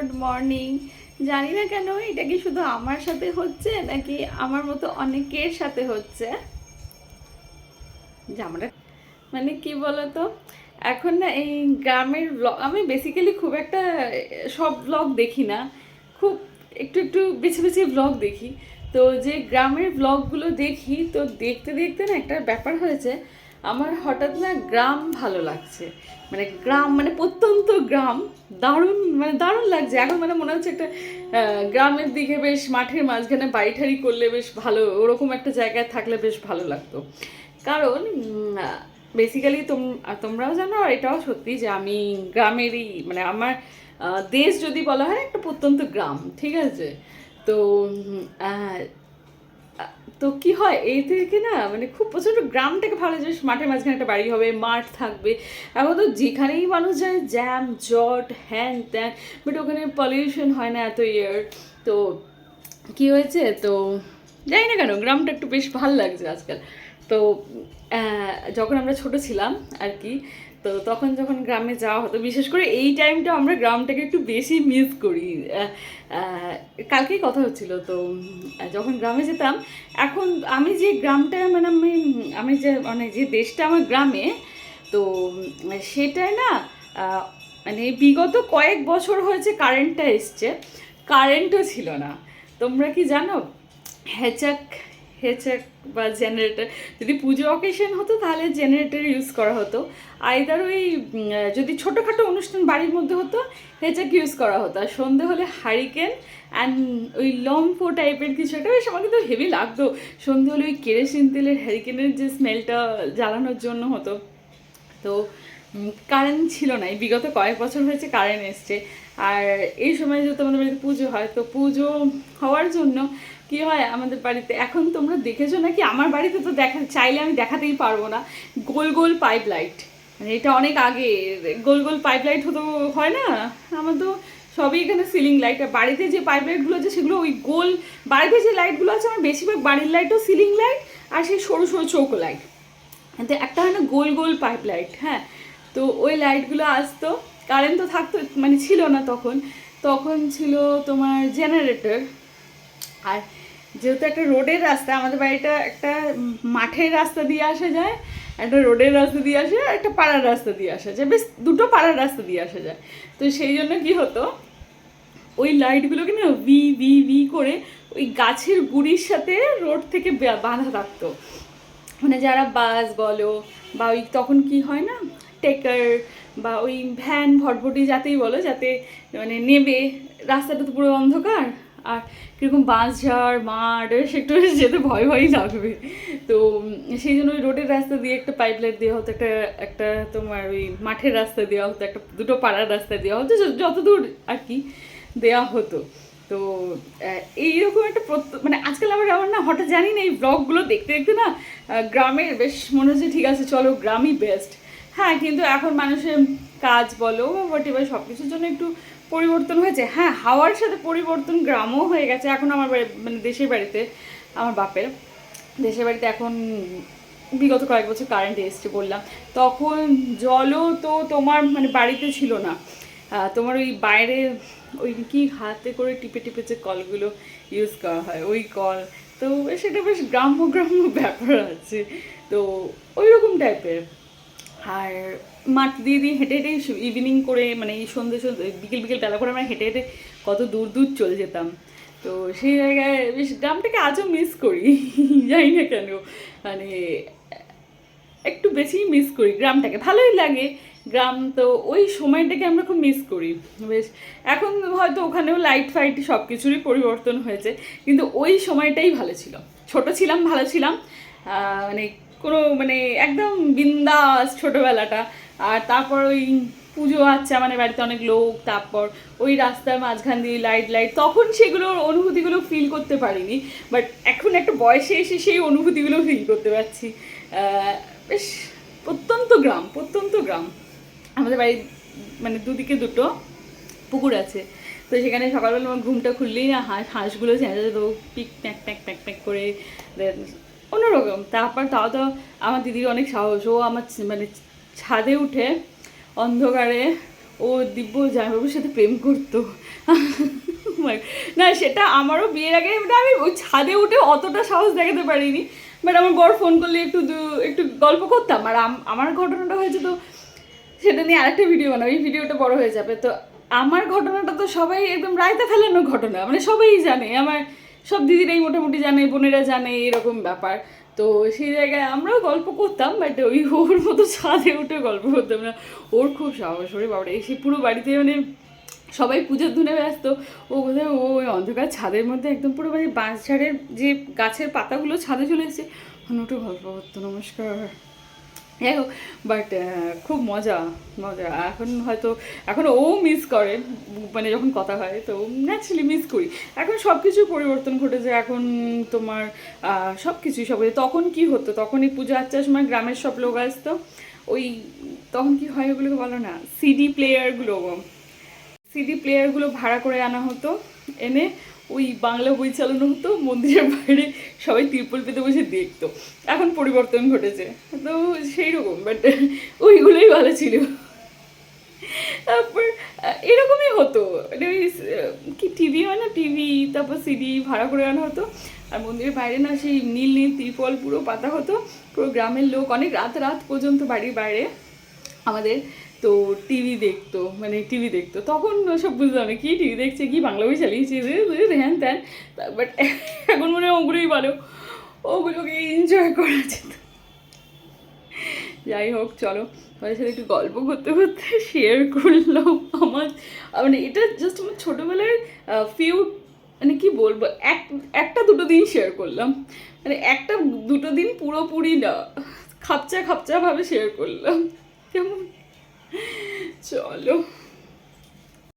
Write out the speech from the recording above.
Good morning. জানি না কেন, এটা কি শুধু আমার সাথে হচ্ছে, নাকি আমার মতো অনেকের সাথে হচ্ছে? জামাটা মানে কি বলতো? এখন না এই গ্রামের ব্লগ আমি বেসিক্যালি খুব একটা সব ব্লগ দেখি না। খুব একটু একটু বেছে বেছে ব্লগ দেখি। তো যে গ্রামের ব্লগগুলো দেখি, তো দেখতে দেখতে না একটা ব্যাপার হয়েছে আমার হঠাৎ না গ্রাম ভালো লাগছে। মানে গ্রাম মানে প্রত্যন্ত গ্রাম। দারুণ মানে দারুণ লাগছে। এখন মানে মনে হচ্ছে একটা গ্রামের দিকে বেশ মাঠের মাঝখানে বাড়ি ঠাড়ি করলে বেশ ভালো, ওরকম একটা জায়গায় থাকলে বেশ ভালো লাগতো। কারণ বেসিক্যালি তোম তোমরাও জানো, আর এটাও সত্যি যে আমি গ্রামেরই মানে আমার দেশ যদি বলা হয়, একটা প্রত্যন্ত গ্রাম, ঠিক আছে? তো তো কি হয়, এই থেকে না মানে খুব প্রচণ্ড গ্রামটাকে ভালো যে মাঠের মাঝখানে একটা বাড়ি হবে, মাঠ থাকবে। এখন তো যেখানেই মানুষ যায় জ্যাম জট হ্যান ত্যান বাট ওখানে পলিউশন হয় না এত ইয়ার তো কি হয়েছে, তো জানি না কেন, গ্রামটা একটু বেশ ভালো লাগছে আজকাল। তো যখন আমরা ছোট ছিলাম আর কি তো তখন যখন গ্রামে যাওয়া হতো, বিশেষ করে এই টাইমটা আমরা গ্রামটাকে একটু বেশি মিস করি। কালকেই কথা হচ্ছিল, তো যখন গ্রামে যেতাম, এখন আমি যে গ্রামটা মানে আমি আমি যে মানে যে দেশটা আমার গ্রামে, তো সেটাই না মানে বিগত কয়েক বছর হয়েছে কারেন্টটা এসছে। কারেন্টও ছিল না। তোমরা কি জানো? হেচাক হেচাক বা জেনারেটর যদি পুজো অকেশন হতো তাহলে জেনারেটর ইউজ করা হতো। আইদার ওই যদি ছোটোখাটো অনুষ্ঠান বাড়ির মধ্যে হতো হেচাক ইউজ করা হতো? আর সন্ধে হলে হারিকেন অ্যান্ড ওই লম্ফো টাইপের কিছু একটা, বেশ আমাকে তো হেভি লাগতো। সন্ধে হলে ওই কেরোসিন তেলের হ্যারিকেনের যে স্মেলটা জ্বালানোর জন্য হতো। তো কারেন্ট ছিল না। এই বিগত কয়েক বছর হয়েছে কারেন্ট এসছে। আর এই সময় যেহেতু আমাদের বাড়িতে পুজো হয়, তো পুজো হওয়ার জন্য কি হয় আমাদের বাড়িতে? এখন তোমরা দেখেছ নাকি? আমার বাড়িতে তো দেখা, চাইলে আমি দেখাতেই পারব না। গোল গোল পাইপ লাইট মানে এটা অনেক আগে। গোল গোল পাইপ লাইট হতো, হয় না? আমার তো সবই এখানে সিলিং লাইট আর বাড়িতে যে পাইপ লাইটগুলো আছে, সেগুলো ওই গোল, বাড়িতে যে লাইটগুলো আছে, আমার বেশিরভাগ বাড়ির লাইটও সিলিং লাইট আর সেই সরু সরু চৌকো লাইট একটা হয় না, গোল গোল পাইপ লাইট হ্যাঁ? তো ওই লাইটগুলো আসতো। কারেন্ট তো থাকতো মানে ছিল না তখন। তখন ছিল তোমার জেনারেটর আর যেহেতু একটা রোডের রাস্তা, আমাদের বাড়িটা একটা মাঠের রাস্তা দিয়ে আসা যায়, একটা রোডের রাস্তা দিয়ে আসা যায় একটা পাড়ার রাস্তা দিয়ে আসা যায়। বেশ দুটো পাড়ার রাস্তা দিয়ে আসা যায়। তো সেই জন্য কি হতো, ওই লাইটগুলোকে না ভি ভি ভি করে ওই গাছের গুড়ির সাথে রোড থেকে বাঁধা থাকতো। মানে যারা বাস বলো বা ওই তখন কি হয় না টেকার বা ওই ভ্যান, ভটভটি যাতেই বলো, যাতে মানে নেবে রাস্তাটা তো পুরো অন্ধকার। আর কীরকম বাঁশঝাড় মাঠ একটু যেতে ভয় ভয়ই লাগবে। তো সেই জন্য ওই রোডের রাস্তা দিয়ে একটা পাইপ লাইট দেওয়া হতো, একটা একটা তোমার ওই মাঠের রাস্তা দেওয়া হতো, একটা দুটো পাড়ার রাস্তা দেওয়া হতো যতদূর আর কি দেওয়া হতো। তো এইরকম একটা মানে আজকাল আমার আমার না হঠাৎ জানি না এই ব্লগগুলো দেখতে দেখতে না গ্রামের, বেশ মনে হচ্ছে ঠিক আছে, চলো গ্রামই বেস্ট হ্যাঁ কিন্তু এখন মানুষের কাজ বলো বা হোয়াট এভার সব কিছুর জন্য একটু পরিবর্তন হয়েছে। হ্যাঁ হাওয়ার সাথে পরিবর্তন গ্রামও হয়ে গেছে। এখন আমার বাড়ি মানে দেশের বাড়িতে, আমার বাপের দেশের বাড়িতে এখন বিগত কয়েক বছর কারেন্ট এসছে বললাম। তখন জলও তো তোমার মানে বাড়িতে ছিল না। তোমার ওই বাইরে ওই কি হাতে করে টিপে টিপে যে কলগুলো ইউজ করা হয়, ওই কল। তো সেটা বেশ গ্রাম্য গ্রাম্য ব্যাপার আছে। তো ওই রকম টাইপের আর মাঠ দিয়ে দিয়ে হেঁটে হেঁটে ইভিনিং করে মানে এই সন্ধ্যে সন্ধ্যে বিকেল বিকেল বেলা করে আমরা হেঁটে হেঁটে কত দূর দূর চলে যেতাম। তো সেই জায়গায় বেশ গ্রামটাকে আজও মিস করি, জানি না কেন। মানে একটু বেশি মিস করি গ্রামটাকে। ভালোই লাগে, গ্রাম তো ওই সময়টাকে আমরা খুব মিস করি। বেশ, এখন হয়তো ওখানেও লাইট ফাইট সব কিছুরই পরিবর্তন হয়েছে, কিন্তু ওই সময়টাই ভালো ছিল। ছোট ছিলাম, ভালো ছিলাম। মানে কোনো মানে একদম বিন্দাস ছোটোবেলাটা। আর তারপর ওই পুজো আচ্ছা মানে বাড়িতে অনেক লোক, তারপর ওই রাস্তার মাঝখান দিয়ে লাইট লাইট তখন সেগুলোর অনুভূতিগুলো ফিল করতে পারিনি। বাট এখন একটা বয়সে এসে সেই অনুভূতিগুলো ফিল করতে পারছি। বেশ প্রত্যন্ত গ্রাম প্রত্যন্ত গ্রাম। আমাদের বাড়ির মানে দুদিকে দুটো পুকুর আছে। তো সেখানে সকালবেলা আমার ঘুমটা খুললেই না, হাঁস, হাঁসগুলো চেঁচা যেত পিক, প্যাক প্যাক প্যাক প্যাক করে অন্যরকম। তারপর তাও তো আমার দিদির অনেক সাহস। ও আমার মানে ছাদে উঠে অন্ধকারে ও দিব্য জামাইবাবুর সাথে প্রেম করতো। না, সেটা আমারও বিয়ের আগে মানে আমি ওই ছাদে উঠে অতটা সাহস দেখাতে পারিনি। বাট আমার বর ফোন করলে একটু একটু গল্প করতাম। আর আম- আমার ঘটনাটা হয়েছে তো, সেটা নিয়ে আরেকটা ভিডিও বানাবো। এই ভিডিওটা বড় হয়ে যাবে। তো আমার ঘটনাটা তো সবাই একদম রায়তা ফেলানোর ঘটনা। মানে সবাই জানে। আমার সব দিদিরাই মোটামুটি জানে, বোনেরা জানে, এরকম ব্যাপার। তো সেই জায়গায় আমরাও গল্প করতাম বাট ওই ওর মতো ছাদে উঠে গল্প করতাম না। ওর খুব সাহস, ওরে বাবারে, এসে পুরো বাড়িতে মানে সবাই পুজোর ধুনে ব্যস্ত। ও কোথায়? ও ওই অন্ধকার ছাদের মধ্যে একদম পুরো মানে বাঁশ ঝাড়ের যে গাছের পাতাগুলো ছাদে চলে এসেছে। উঠে গল্প করতো, নমস্কার। হোক বাট খুব মজা মজা। এখন হয়তো, এখন ও মিস করে মানে যখন কথা হয়, তো ন্যাচারালি মিস করি। এখন সব কিছু পরিবর্তন ঘটেছে। এখন তোমার সব কিছুই সব। তখন কি হতো? তখন এই পুজো আচ্চার সময় গ্রামের সব লোক আসতো। ওই, তখন কি হয় ওগুলোকে বলো না? সিডি প্লেয়ারগুলো সিডি প্লেয়ারগুলো ভাড়া করে আনা হতো, এনে ওই বাংলা বই চালানো হতো, মন্দিরের বাইরে সবাই তিরপল পেতে বসে দেখতো। এখন পরিবর্তন ঘটেছে। তো সেই রকম বাট ওইগুলোই ভালো ছিল। তারপর এরকমই হতো। মানে ওই কি টিভি হয় না? টিভি তারপর সিডি ভাড়া করে আনা হতো। আর মন্দিরের বাইরে না সেই নীল নীল তিরপল পুরো পাতা হতো। পুরো গ্রামের লোক অনেক রাত রাত পর্যন্ত বাড়ির বাইরে আমাদের তো টিভি দেখতো মানে টিভি দেখতো। তখন সব বুঝতাম না কি টিভি দেখছে, কি বাংলা বই চালিয়েছে হ্যান ত্যান বাট এখন মনে হয় ওগুলোই ভালো। ওগুলোকে এনজয় করা যেত। যাই হোক, চলো। তোমাদের সাথে একটু গল্প করতে করতে শেয়ার করলাম আমার। মানে এটা জাস্ট আমার ছোটোবেলার ফিউ মানে কি বলব, এক, একটা দুটো দিন শেয়ার করলাম। মানে একটা দুটো দিন পুরোপুরি না, খাপচা খাপচা ভাবে শেয়ার করলাম। কেমন? চলো